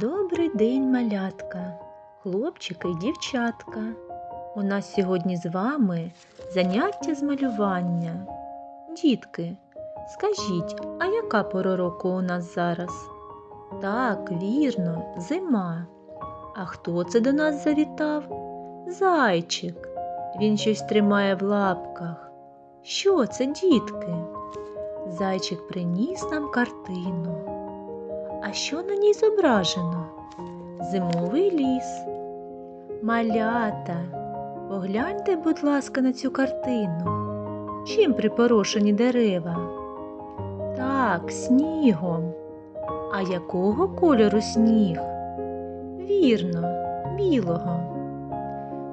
Добрий день, малятка, хлопчики і дівчатка. У нас сьогодні з вами заняття з малювання. Дітки, скажіть, а яка пора року у нас зараз? Так, вірно, зима. А хто це до нас завітав? Зайчик. Він щось тримає в лапках. Що це, дітки? Зайчик приніс нам картину. А що на ній зображено? Зимовий ліс. Малята, погляньте, будь ласка, на цю картину. Чим припорошені дерева? Так, снігом. А якого кольору сніг? Вірно, білого.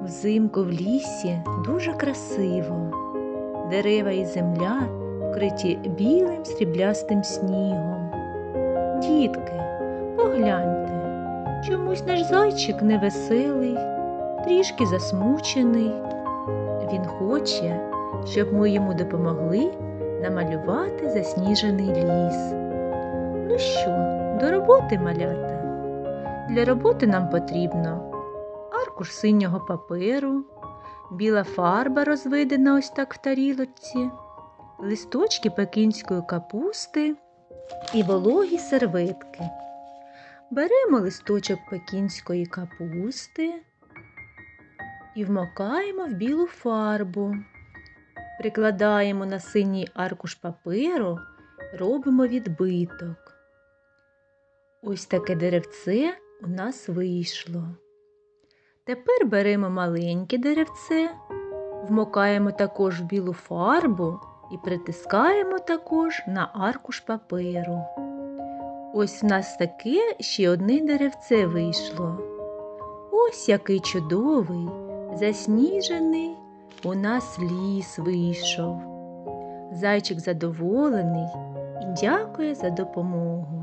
Взимку в лісі дуже красиво. Дерева і земля вкриті білим сріблястим снігом. Дітки, погляньте, чомусь наш зайчик невеселий, трішки засмучений. Він хоче, щоб ми йому допомогли намалювати засніжений ліс. Ну що, до роботи, малята? Для роботи нам потрібно аркуш синього паперу, біла фарба розведена ось так в тарілочці, листочки пекінської капусти і вологі серветки. Беремо листочок пекінської капусти і вмокаємо в білу фарбу. Прикладаємо на синій аркуш паперу, робимо відбиток. Ось таке деревце у нас вийшло. Тепер беремо маленьке деревце, вмокаємо також в білу фарбу і притискаємо також на аркуш паперу. Ось в нас таке ще одне деревце вийшло. Ось який чудовий, засніжений у нас ліс вийшов. Зайчик задоволений і дякує за допомогу.